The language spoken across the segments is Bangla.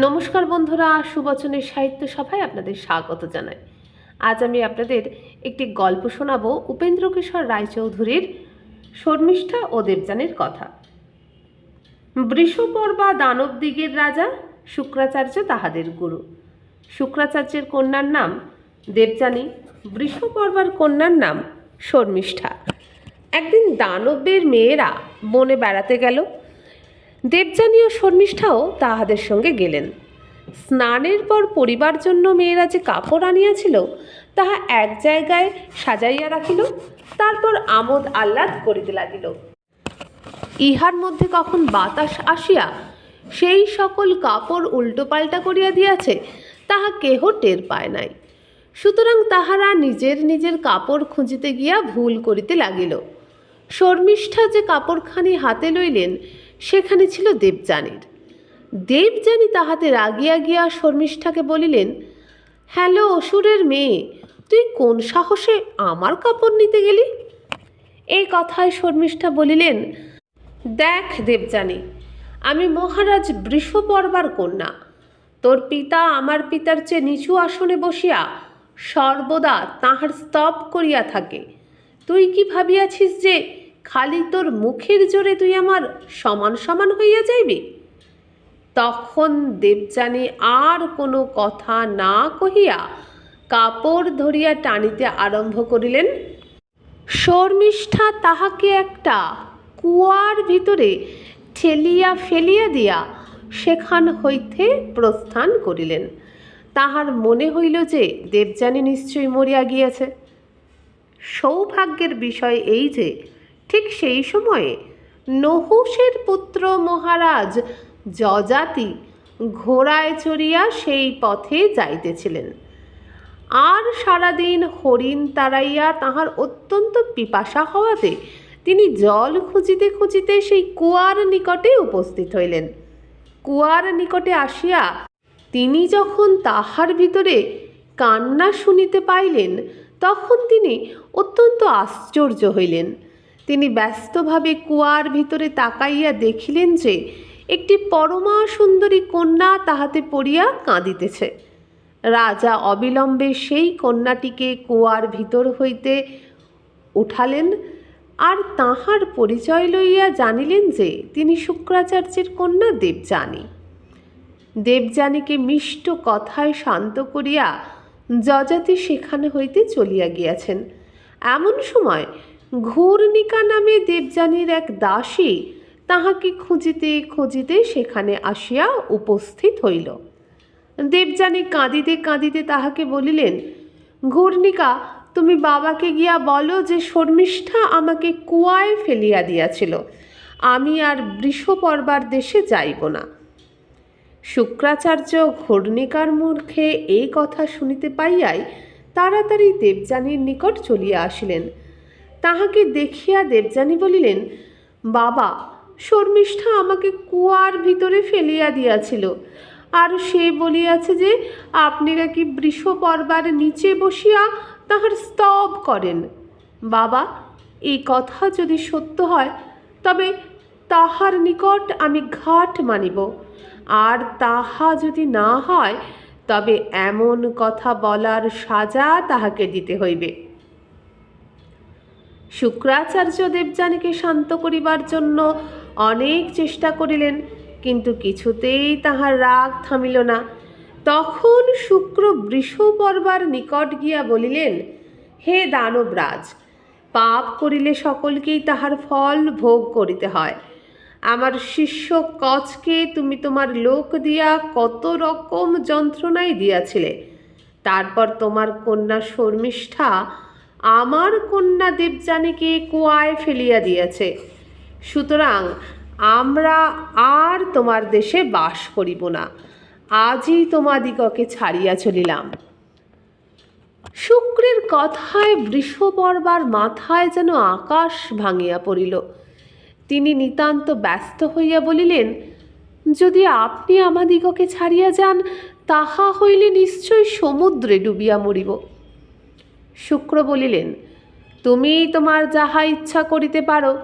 নমস্কার বন্ধুরা, সুবচনের সাহিত্য সভায় আপনাদের স্বাগত জানাই। আজ আমি আপনাদের একটি গল্প শোনাবো উপেন্দ্র কিশোর রায়চৌধুরীর শর্মিষ্ঠা ও দেবযানীর কথা। বৃষপর্বা দানব দিগের রাজা, শুক্রাচার্য তাহাদের গুরু। শুক্রাচার্যের কন্যার নাম দেবযানী বৃষপর্বার কন্যার নাম শর্মিষ্ঠা। একদিন দানবের মেয়েরা বনে বেড়াতে গেল। দেবযানী ও শর্মিষ্ঠাও তাহাদের সঙ্গে গেলেন। স্নানের পর পরিবার জন্য মেয়েরা যে কাপড় আনিয়াছিল, তাহা এক জায়গায় সাজাইয়া রাখিল, তারপর আমোদ আহ্লাদ করিতে লাগিল। ইহার মধ্যে কখন বাতাস আসিয়া সেই সকল কাপড় উল্টো পাল্টা করিয়া দিয়াছে, তাহা কেহ টের পায় নাই। সুতরাং তাহারা নিজের নিজের কাপড় খুঁজিতে গিয়া ভুল করিতে লাগিল। শর্মিষ্ঠা যে কাপড়খানি হাতে লইলেন সেখানে ছিল দেবযানীর। দেবযানী তাহাতে রাগিয়া গিয়া শর্মিষ্ঠাকে বলিলেন, হ্যালো, অসুরের মেয়ে, তুই কোন সাহসে আমার কাপড় নিতে গেলি? এই কথায় শর্মিষ্ঠা বলিলেন, দেখ দেবযানী, আমি মহারাজ বৃষপর্বার কন্যা। তোর পিতা আমার পিতার চেয়ে নিচু আসনে বসিয়া সর্বদা তাহার স্তব করিয়া থাকে। তুই কি ভাবিয়াছিস যে খালি তোর মুখের জোরে তুই আমার সমান সমান হইয়া যাইবি? তখন দেবযানী আর কোনো কথা না কহিয়া কাপড় ধরিয়া টানিতে আরম্ভ করিলেন, শর্মিষ্ঠা তাহাকে একটা কুয়ার ভিতরে ঠেলিয়া ফেলিয়া দিয়া সেখান হইতে প্রস্থান করিলেন। তাহার মনে হইল যে দেবযানী নিশ্চয়ই মরিয়া গিয়াছে। সৌভাগ্যের বিষয় এই যে ঠিক সেই সময়ে নহুষের পুত্র মহারাজ যজাতি ঘোড়ায় চড়িয়া সেই পথে যাইতেছিলেন। আর সারাদিন হরিণ তাড়াইয়া তাহার অত্যন্ত পিপাসা হওয়াতে তিনি জল খুঁজিতে খুঁজিতে সেই কুয়ার নিকটে উপস্থিত হইলেন। কুয়ার নিকটে আসিয়া তিনি যখন তাহার ভিতরে কান্না শুনিতে পাইলেন, তখন তিনি অত্যন্ত আশ্চর্য হইলেন। তিনি ব্যস্তভাবে কুয়ার ভিতরে তাকাইয়া দেখিলেন যে একটি পরমা সুন্দরী কন্যা তাহাতে পড়িয়া কাঁদিতেছে। রাজা অবিলম্বে সেই কন্যাটিকে কুয়ার ভিতর হইতে উঠালেন আর তাহার পরিচয় লইয়া জানিলেন যে তিনি শুক্রাচার্যের কন্যা দেবযানী। দেবযানীকে মিষ্ট কথায় শান্ত করিয়া যজাতি সেখানে হইতে চলিয়া গিয়াছেন। এমন সময় ঘূর্ণিকা নামে দেবযানীর এক দাসী তাহাকে খুঁজিতে খুঁজিতে সেখানে আসিয়া উপস্থিত হইল। দেবযানী কাঁদিতে কাঁদিতে তাহাকে বলিলেন, ঘূর্ণিকা, তুমি বাবাকে গিয়া বলো যে শর্মিষ্ঠা আমাকে কুয়ায় ফেলিয়া দিয়াছিল। আমি আর বৃষপর্বার দেশে যাইব না। শুক্রাচার্য ঘূর্ণিকার মুখে এই কথা শুনিতে পাইয়াই তাড়াতাড়ি দেবযানীর নিকট চলিয়া আসিলেন। তাহাকে দেখিয়া দেবযানী বলিলেন, বাবা, শর্মিষ্ঠা আমাকে কুয়ার ভিতরে ফেলিয়া দিয়াছিল। আর সে বলিয়াছে যে, আপনি নাকি বৃষপর্বার নিচে বসিয়া তাহার স্তব করেন। বাবা, এই কথা যদি সত্য হয়, তবে তাহার নিকট আমি ঘাট মানিব। আর তাহা যদি না হয়, তবে এমন কথা বলার সাজা তাহাকে দিতে হইবে। শুক্রাচার্য দেবযানীকে শান্ত করিবার জন্য অনেক চেষ্টা করিলেন, কিন্তু কিছুতেই তাহার রাগ থামিল না। তখন শুক্র বৃষপর্বার নিকট গিয়া বলিলেন, হে দানবরাজ, পাপ করিলে সকলকেই তাহার ফল ভোগ করিতে হয়। আমার শিষ্য কচকে তুমি তোমার লোক দিয়া কত রকম যন্ত্রণাই দিয়াছিলে। তারপর তোমার কন্যা শর্মিষ্ঠা আমার কন্যা দেবযানীকে কুয়ায় ফেলিয়া দিয়েছে। সুতরাং আমরা আর তোমার দেশে বাস করিব না। আজই তোমাদিগকে ছাড়িয়া চলিলাম। শুক্রের কথায় বৃষপর্বার মাথায় যেন আকাশ ভাঙিয়া পড়িল। তিনি নিতান্ত ব্যস্ত হইয়া বলিলেন, যদি আপনি আমাদিগকে ছাড়িয়া যান, তাহা হইলে নিশ্চয় সমুদ্রে ডুবিয়া মরিব। শুক্র বলিলেন, তুমি তোমার যাহা ইচ্ছা করিতে পারো,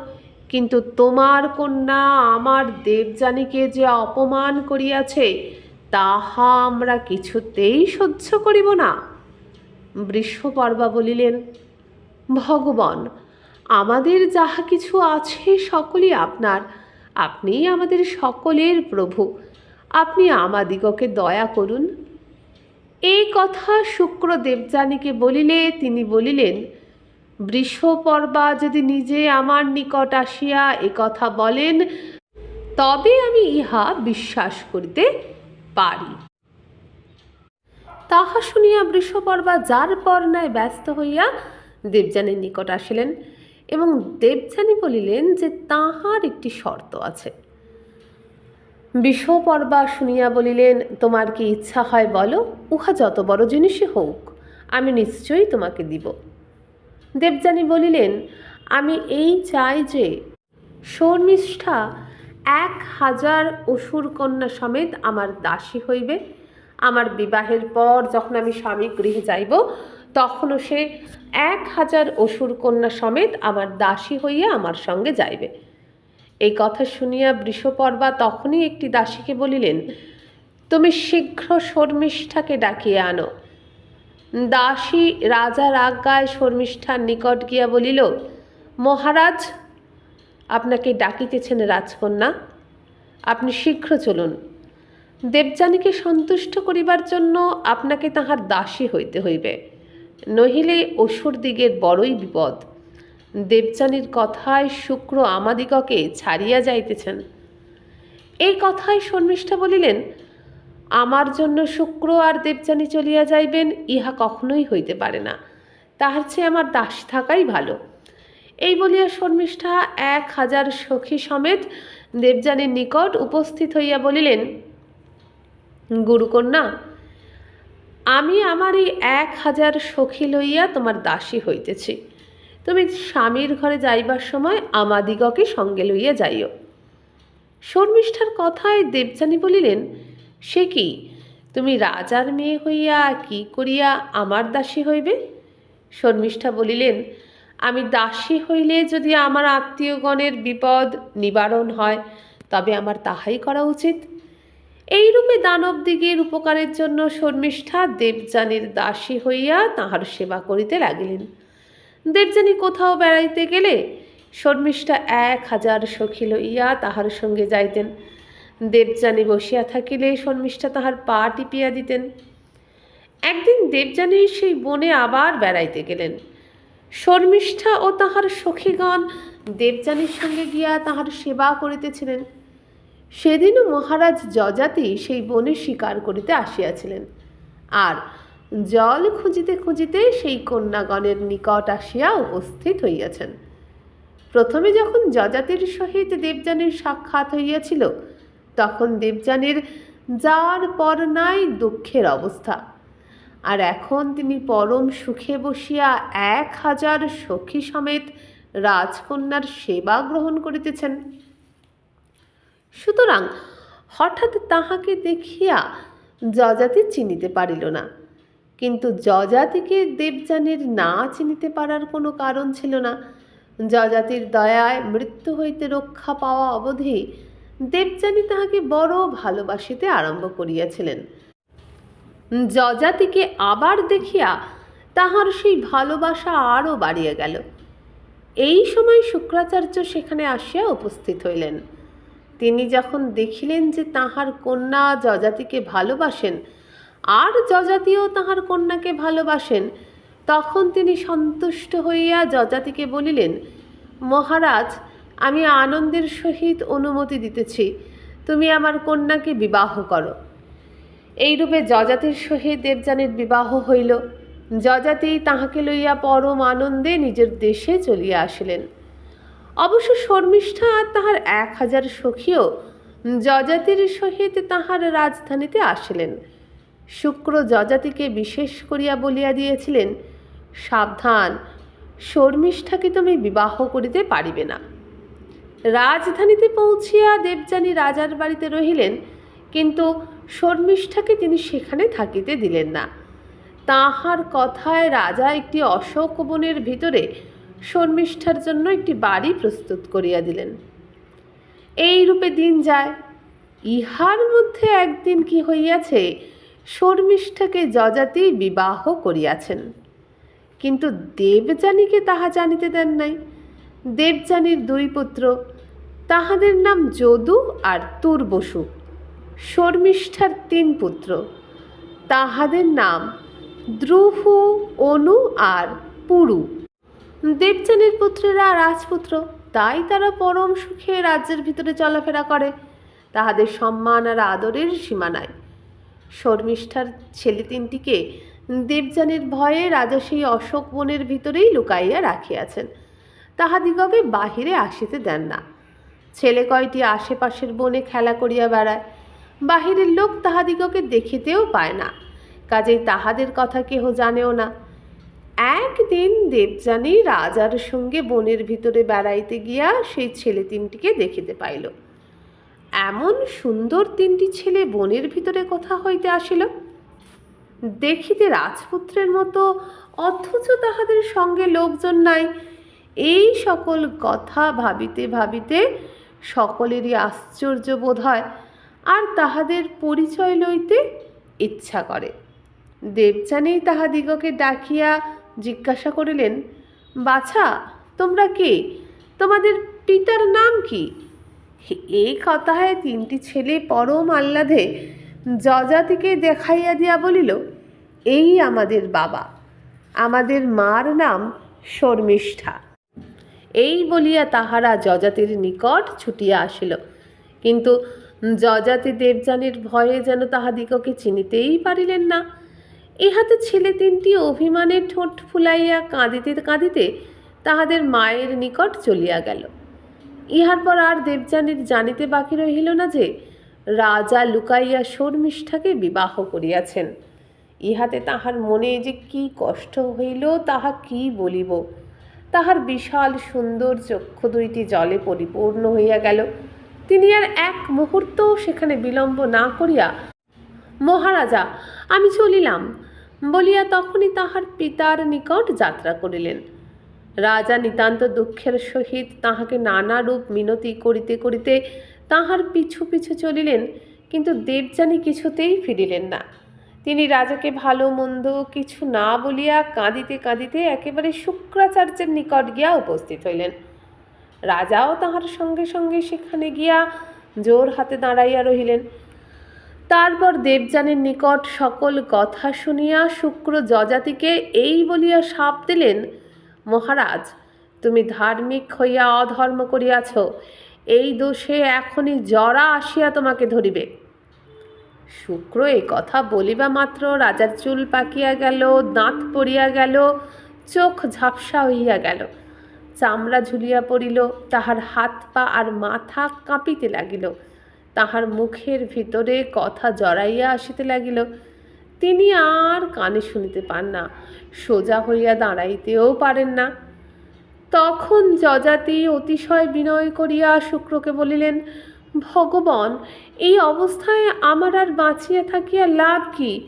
কিন্তু তোমার কন্যা আমার দেবযানীকে যে অপমান করিয়াছে, তাহা আমরা কিছুতেই সহ্য করিব না। বৃষপর্বা বলিলেন, ভগবান, আমাদের যাহা কিছু আছে সকলই আপনার। আপনিই আমাদের সকলের প্রভু। আপনি আমাদিগকে দয়া করুন এই কথা শুক্র দেবযানীকে বলিলে তিনি বলিলেন, বৃষপর্বা যদি নিজে আমার নিকট আসিয়া এ কথা বলেন, তবে আমি ইহা বিশ্বাস করিতে পারি। তাহা শুনিয়া বৃষপর্বা যার পর পর্ণায় ব্যস্ত হইয়া দেবযানীর নিকট আসিলেন এবং দেবযানী বলিলেন যে তাহার একটি শর্ত আছে। বিষপর্বা শুনিয়া বলিলেন, তোমার কি ইচ্ছা হয় বলো? উহা যত বড় জিনিসই হোক, আমি নিশ্চয়ই তোমাকে দিব। দেবযানী বলিলেন, আমি এই চাই যে শর্মিষ্ঠা এক হাজার অসুর কন্যা সমেত আমার দাসী হইবে। আমার বিবাহের পর যখন আমি স্বামী গৃহে যাইব, তখনও সে এক হাজার অসুর কন্যা সমেত আমার দাসী হইয়া আমার সঙ্গে যাইবে। কথা শুনিয়া বৃষপর্বা তখনই একটি দাসীকে বলিলেন, তুমি শীঘ্র শর্মিষ্ঠাকে ডাকিয়ে আনো। দাসী রাজার আজ্ঞায় শর্মিষ্ঠার নিকট গিয়া বলিল, মহারাজ, আপনাকে ডাকিতেছেন রাজকন্যা, আপনি শীঘ্র চলুন। দেবযানীকে সন্তুষ্ট করিবার জন্য আপনাকে তাহার দাসী হইতে হইবে, নহিলে অসুর দিগের বড়ই বিপদ। দেবযানীর কথায় শুক্র আমাদিগকে ছাড়িয়া যাইতেছেন। এই কথায় শর্মিষ্ঠা বলিলেন, আমার জন্য শুক্র আর দেবযানী চলিয়া যাইবেন, ইহা কখনোই হইতে পারে না। তাহার চেয়ে আমার দাস থাকাই ভালো। এই বলিয়া শর্মিষ্ঠা এক হাজার সখী সমেত দেবযানীর নিকট উপস্থিত হইয়া বলিলেন, গুরুকন্যা, আমি আমার এই এক হাজার সখী লইয়া তোমার দাসী হইতেছি। তুমি স্বামীর ঘরে যাইবার সময় আমাদিগকে সঙ্গে লইয়া যাইও। শর্মিষ্ঠার কথায় দেবযানী বলিলেন, সে কি? তুমি রাজার মেয়ে হইয়া কি করিয়া আমার দাসী হইবে? শর্মিষ্ঠা বলিলেন, আমি দাসী হইলে যদি আমার আত্মীয়গণের বিপদ নিবারণ হয়, তবে আমার তাহাই করা উচিত। এইরূপে দানব দিগের উপকারের জন্য শর্মিষ্ঠা দেবযানীর দাসী হইয়া তাহার সেবা করিতে লাগিলেন। দেবযানী কোথাও বেড়াইতে গেলে শর্মিষ্ঠা এক হাজার সখী লইয়া তাহার সঙ্গে যাইতেন। দেবযানী বসিয়া থাকিলে শর্মিষ্ঠা তাহার পা টিপিয়া দিতেন। একদিন দেবযানী সেই বনে আবার বেড়াইতে গেলেন। শর্মিষ্ঠা ও তাহার সখীগণ দেবযানীর সঙ্গে গিয়া তাহার সেবা করিতেছিলেন। সেদিনও মহারাজ যজাতি সেই বনে শিকার করিতে আসিয়াছিলেন। আর জল খুঁজিতে খুঁজিতে সেই কন্যাগণের নিকট আসিয়া উপস্থিত হইয়াছেন। প্রথমে যখন যজাতির সহিত দেবযানীর সাক্ষাৎ হইয়াছিল, তখন দেবযানীর যার পর নাই দুঃখের অবস্থা। আর এখন তিনি পরম সুখে বসিয়া এক হাজার সখী সমেত রাজকন্যার সেবা গ্রহণ করিতেছেন। সুতরাং হঠাৎ তাহাকে দেখিয়া যজাতি চিনিতে পারিল না। কিন্তু যজাতিকে দেবযানীর না চিনিতে পারার কোনো কারণ ছিল না। যজাতির দয়ায় মৃত্যু হইতে রক্ষা পাওয়া অবধি দেবযানী তাহাকে বড় ভালোবাসিতে আরম্ভ করিয়াছিলেন। যজাতিকে আবার দেখিয়া তাহার সেই ভালোবাসা আরও বাড়িয়া গেল। এই সময় শুক্রাচার্য সেখানে আসিয়া উপস্থিত হইলেন। তিনি যখন দেখিলেন যে তাহার কন্যা যজাতিকে ভালোবাসেন আর যজাতিও তাহার কন্যাকে ভালোবাসেন। তখন তিনি সন্তুষ্ট হইয়া যজাতিকে বলিলেন, মহারাজ, আমি আনন্দের সহিত অনুমতি দিতেছি। তুমি আমার কন্যাকে বিবাহ করো। এইরূপে যজাতির সহিত দেবযানীর বিবাহ হইল। যজাতি তাহাকে লইয়া পরম আনন্দে নিজের দেশে চলিয়া আসিলেন। অবশ্য শর্মিষ্ঠা আর তাহার এক হাজার সখীও যজাতির সহিত তাহার রাজধানীতে আসিলেন। শুক্র যজাতিকে বিশেষ করিয়া বলিয়া দিয়েছিলেন, সাবধান, শর্মিষ্ঠাকে তুমি বিবাহ করিতে পারিবে না। রাজধানীতে পৌঁছিয়া দেবযানী রাজার বাড়িতে রহিলেন, কিন্তু শর্মিষ্ঠাকে তিনি সেখানে থাকিতে দিলেন না। তাহার কথায় রাজা একটি অশোক বনের ভিতরে শর্মিষ্ঠার জন্য একটি বাড়ি প্রস্তুত করিয়া দিলেন। এই রূপে দিন যায়। ইহার মধ্যে একদিন কি হইয়াছে শর্মিষ্ঠাকে যজাতি বিবাহ করিয়াছেন। কিন্তু দেবযানীকে তাহা জানিতে দেন নাই। দেবযানীর দুই পুত্র, তাহাদের নাম যদু আর তুর বসু শর্মিষ্ঠার তিন পুত্র, তাহাদের নাম দ্রুহু, অনু আর পুরু। দেবযানীর পুত্রেরা রাজপুত্র, তাই তারা পরম সুখে রাজ্যের ভিতরে চলাফেরা করে। তাহাদের সম্মান আর আদরের সীমা নাই শর্মিষ্ঠার ছেলে তিনটিকে দেবযানীর ভয়ে রাজা সেই অশোক বনের ভিতরেই লুকাইয়া রাখিয়াছেন। তাহাদিগকে বাহিরে আসিতে দেন না। ছেলে কয়টি আশেপাশের বনে খেলা করিয়া বেড়ায়, বাহিরের লোক তাহাদিগকে দেখিতেও পায় না। কাজেই তাহাদের কথা কেহ জানেও না। একদিন দেবযানী রাজার সঙ্গে বনের ভিতরে বেড়াইতে গিয়া সেই ছেলে তিনটিকে দেখিতে পাইল। এমন সুন্দর তিনটি ছেলে বনের ভিতরে কথা হইতে আসিল। দেখিতে রাজপুত্রের মতো, অথচ তাহাদের সঙ্গে লোকজন নাই। এই সকল কথা ভাবিতে ভাবিতে সকলেরই আশ্চর্য বোধ হয়, আর তাহাদের পরিচয় লইতে ইচ্ছা করে। দেবযানী তাহাদিগকে ডাকিয়া জিজ্ঞাসা করিলেন, বাছা, তোমরা কে? তোমাদের পিতার নাম কি? এই কথায় তিনটি ছেলে পরম আহ্লাদে যজাতিকে দেখাইয়া দিয়া বলিল, এই আমাদের বাবা। আমাদের মার নাম শর্মিষ্ঠা। এই বলিয়া তাহারা যজাতির নিকট ছুটিয়া আসিল। কিন্তু যজাতি দেবযানীর ভয়ে যেন তাহাদিগকে চিনিতেই পারিলেন না। ইহাতে ছেলে তিনটি অভিমানে ঠোঁট ফুলাইয়া কাঁদিতে কাঁদিতে তাহাদের মায়ের নিকট চলিয়া গেল। ইহার পর আর দেবযানীর জানিতে বাকি রহিল না যে, রাজা লুকাইয়া শর্মিষ্ঠাকে বিবাহ করিয়াছেন। ইহাতে তাহার মনে যে কি কষ্ট হইল, তাহা কি বলিব? তাহার বিশাল সুন্দর চক্ষু দুইটি জলে পরিপূর্ণ হইয়া গেল। তিনি আর এক মুহূর্তও সেখানে বিলম্ব না করিয়া, মহারাজা, আমি চলিলাম। বলিয়া তখনই তাহার পিতার নিকট যাত্রা করিলেন। রাজা নিতান্ত দুঃখের সহিত তাহাকে নানা রূপ মিনতি করিতে করিতে তাহার পিছু পিছু চলিলেন, কিন্তু দেবযানী কিছুতেই ফিরিলেন না। তিনি রাজাকে ভালো মন্দ কিছু না বলিয়া কাঁদিতে কাঁদিতে একেবারে শুক্রাচার্যের নিকট গিয়া উপস্থিত হইলেন। রাজাও তাহার সঙ্গে সঙ্গে সেখানে গিয়া জোর হাতে দাঁড়াইয়া রহিলেন। তারপর দেবযানীর নিকট সকল কথা শুনিয়া শুক্র যজাতিকে এই বলিয়া সাপ দিলেন মহারাজ, তুমি ধার্মিক হইয়া অধর্ম করিয়াছ, এই দোষে এখনই জরা আসিয়া তোমাকে ধরিবে। শুক্র এই কথা বলিবা মাত্র, রাজার চুল পাকিয়া গেল, দাঁত পড়িয়া গেল, চোখ ঝাপসা হইয়া গেল। চামড়া ঝুলিয়া পড়িল, তাহার হাত পা আর মাথা কাঁপিতে লাগিল। তাহার মুখের ভিতরে কথা জড়াইয়া আসিতে লাগিল। তিনি আর কানে শুনিতে পান না, সোজা হইয়া দাঁড়াইতেও পারেন না। তখন যজাতি অতিশয় বিনয় করিয়া শুক্রকে বলিলেন, ভগবান, এই অবস্থায় আমার আর বাঁচিয়া থাকিয়া লাভ কি?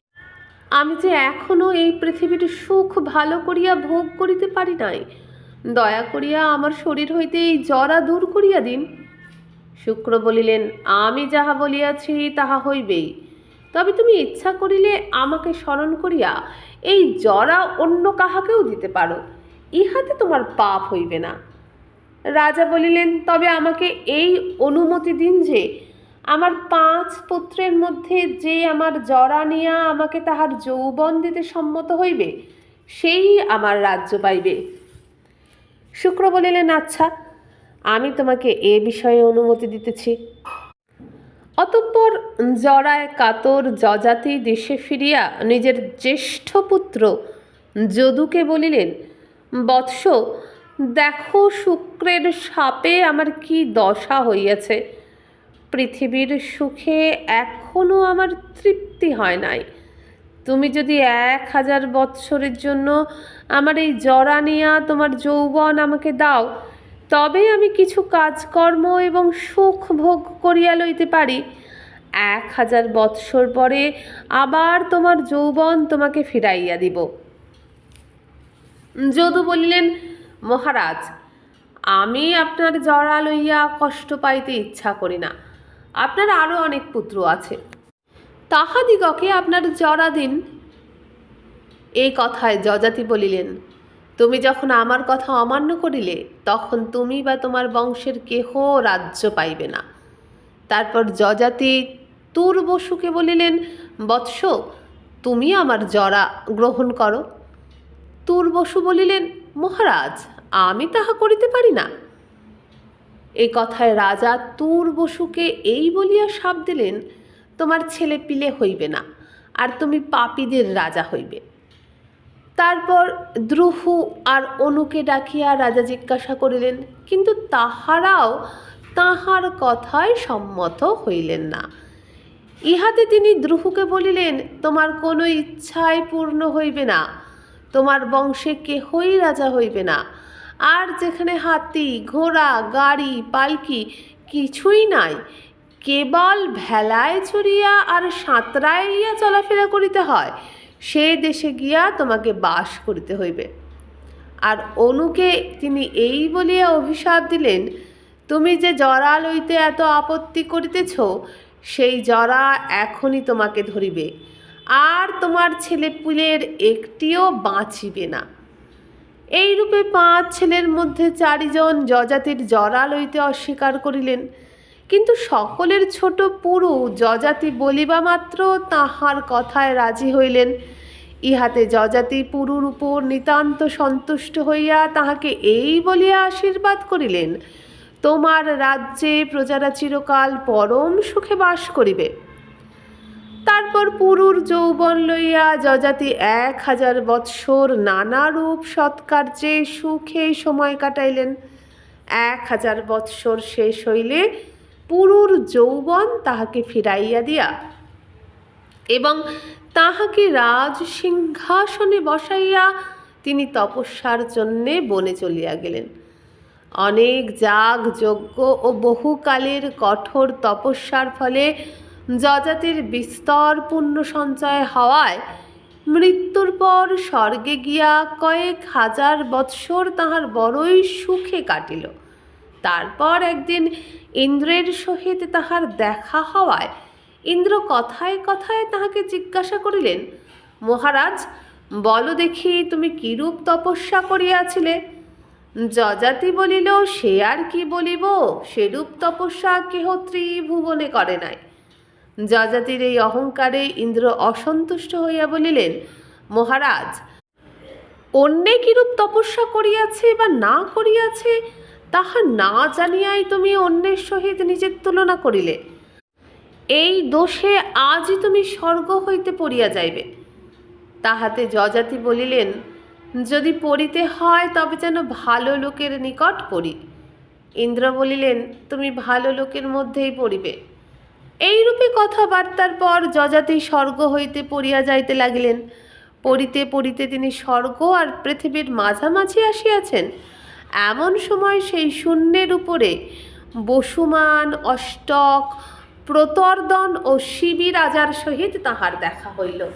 আমি যে এখনও এই পৃথিবীর সুখ ভালো করিয়া ভোগ করিতে পারি নাই। দয়া করিয়া আমার শরীর হইতে এই জরা দূর করিয়া দিন। শুক্র বলিলেন, আমি যাহা বলিয়াছি, তাহা হইবেই। তবে তুমি ইচ্ছা করিলে আমাকে স্মরণ করিয়া এই জরা অন্য কাহাকেও দিতে পারো। ইহাতে তোমার পাপ হইবে না। রাজা বলিলেন, তবে আমাকে এই অনুমতি দিন যে আমার পাঁচ পুত্রের মধ্যে যে আমার জরা নিয়া আমাকে তাহার যৌবন দিতে সম্মত হইবে, সেই আমার রাজ্য পাইবে। শুক্র বলিলেন আচ্ছা আমি তোমাকে এ বিষয়ে অনুমতি দিতেছি। অতঃপর জরায় কাতর যজাতি দেশে ফিরিয়া নিজের জ্যেষ্ঠ পুত্র যদুকে বলিলেন, বৎস, দেখো শুক্রের সাপে আমার কি দশা হইয়াছে। পৃথিবীর সুখে এখনও আমার তৃপ্তি হয় নাই। তুমি যদি এক হাজার বৎসরের জন্য আমার এই জরা নিয়া তোমার যৌবন আমাকে দাও তবে আমি কিছু কাজকর্ম এবং সুখ ভোগ করিয়া লইতে পারি। এক হাজার বৎসর পরে আবার তোমার যৌবন তোমাকে ফিরাইয়া দিব। যদু বলিলেন, মহারাজ, আমি আপনার জরা লইয়া কষ্ট পাইতে ইচ্ছা করি না। আপনার আরও অনেক পুত্র আছে। তাহাদিগকে আপনার জরা দিন। এই কথায় যজাতি বলিলেন তুমি যখন আমার কথা অমান্য করিলে, তখন তুমি বা তোমার বংশের কেহ রাজ্য পাইবে না। তারপর যজাতি তুর বসুকে বলিলেন, বৎস, তুমি আমার জরা গ্রহণ করো। তুর বসু বলিলেন, মহারাজ, আমি তাহা করিতে পারি না। এই কথায় রাজা তুর বসুকে এই বলিয়া সাপ দিলেন, তোমার ছেলে পিলে হইবে না, আর তুমি পাপীদের রাজা হইবে। তারপর দ্রুহু আর অনুকে ডাকিয়া রাজা জিজ্ঞাসা করিলেন, কিন্তু তাহারাও তাহার কথায় সম্মত হইলেন না। ইহাতে তিনি দ্রুহুকে বলিলেন, তোমার কোনো ইচ্ছায় পূর্ণ হইবে না। তোমার বংশে কেহই রাজা হইবে না। আর যেখানে হাতি, ঘোড়া, গাড়ি, পালকি কিছুই নাই। কেবল ভেলায় চড়িয়া আর সাঁতরাইয়া চলাফেরা করিতে হয়। সে দেশে গিয়া তোমাকে বাস করিতে হইবে। আর অনুকে তিনি এই বলিয়া অভিশাপ দিলেন, তুমি যে জরা লইতে এত আপত্তি করিতেছ, সেই জরা এখনই তোমাকে ধরিবে। আর তোমার ছেলেপুলের একটিও বাঁচিবে না এইরূপে পাঁচ ছেলের মধ্যে চারিজন যজাতির জরা লইতে অস্বীকার করিলেন। কিন্তু সকলের ছোট পুরু যজাতি বলিবা মাত্র তাহার কথায় রাজি হইলেন। ইহাতে যজাতি পুরুর উপর নিতান্ত সন্তুষ্ট হইয়া তাহাকে এই বলিয়া আশীর্বাদ করিলেন, তোমার রাজ্যে প্রজারা চিরকাল পরম সুখে বাস করিবে। তারপর পুরুর যৌবন লইয়া যজাতি এক হাজার বৎসর নানা রূপ সৎকার্যে সুখে সময় কাটাইলেন। এক হাজার বৎসর শেষ হইলে পুরুর যৌবন তাহাকে ফিরাইয়া দিয়া এবং তাহাকে রাজ সিংহাসনে বসাইয়া তিনি তপস্যার জন্যে বনে চলিয়া গেলেন। অনেক যাগ, যজ্ঞ ও বহুকালের কঠোর তপস্যার ফলে যজাতির বিস্তর পুণ্য সঞ্চয় হওয়ায় মৃত্যুর পর স্বর্গে গিয়া কয়েক হাজার বৎসর তাহার বড়ই সুখে কাটিল। তারপর একদিন ইন্দ্রের সহিত তাহার দেখা হওয়ায় ইন্দ্র কথায় কথায় তাহাকে জিজ্ঞাসা করিলেন, মহারাজ, বলো দেখি তুমি কিরূপ তপস্যা করিয়াছিলে? যজাতি বলিল, সে আর কি বলিব, সেরূপ তপস্যা কেহ ত্রিভুবনে করে নাই। যজাতির এই অহংকারে ইন্দ্র অসন্তুষ্ট হইয়া বলিলেন, মহারাজ, অন্যে কিরূপ তপস্যা করিয়াছে বা না করিয়াছে তাহা না জানিয়াই তুমি অন্যের সহিত নিজের তুলনা করিলে। এই দোষে আজই তুমি স্বর্গ হইতে পড়িয়া যাইবে। তাহাতে যজাতি বলিলেন, যদি পড়িতে হয়, তবে যেন ভালো লোকের নিকট পড়ি। ইন্দ্র বলিলেন, তুমি ভালো লোকের মধ্যেই পড়িবে। এইরূপে কথাবার্তার পর যজাতি স্বর্গ হইতে পড়িয়া যাইতে লাগিলেন। পড়িতে পড়িতে তিনি স্বর্গ আর পৃথিবীর মাঝামাঝি আসিয়াছেন। এমন সময় সেই শূন্যের উপরে বসুমান, অষ্টক, প্রতর্দন ও শিবি রাজার সহিত তাহার দেখা হইল।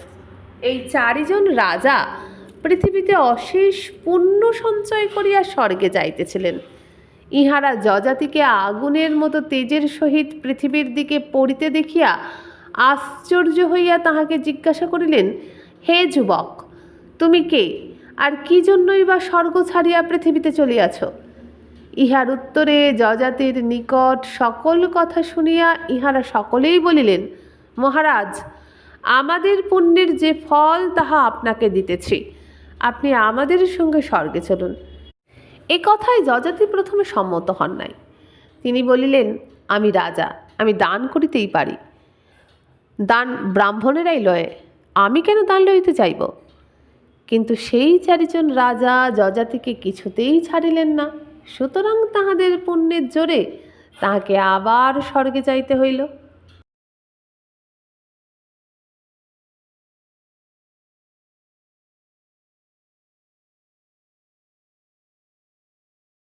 এই চারিজন রাজা পৃথিবীতে অশেষ পুণ্য সঞ্চয় করিয়া স্বর্গে যাইতেছিলেন। ইহারা যজাতিকে আগুনের মতো তেজের সহিত পৃথিবীর দিকে পড়িতে দেখিয়া আশ্চর্য হইয়া তাহাকে জিজ্ঞাসা করিলেন, হে যুবক, তুমি কে? আর কি জন্যই বা স্বর্গ ছাড়িয়া পৃথিবীতে চলিয়াছ? ইহার উত্তরে যজাতির নিকট সকল কথা শুনিয়া ইহারা সকলেই বলিলেন, মহারাজ, আমাদের পুণ্যের যে ফল তাহা আপনাকে দিতেছি। আপনি আমাদের সঙ্গে স্বর্গে চলুন। এ কথায় যজাতি প্রথমে সম্মত হন নাই। তিনি বলিলেন, আমি রাজা, আমি দান করিতেই পারি। দান ব্রাহ্মণেরাই লয়, আমি কেন দান লইতে চাইব? কিন্তু সেই চারিজন রাজা যজাতিকে কিছুতেই ছাড়িলেন না। সুতরাং তাহাদের পুণ্যের জোরে তাহাকে আবার স্বর্গে যাইতে হইল।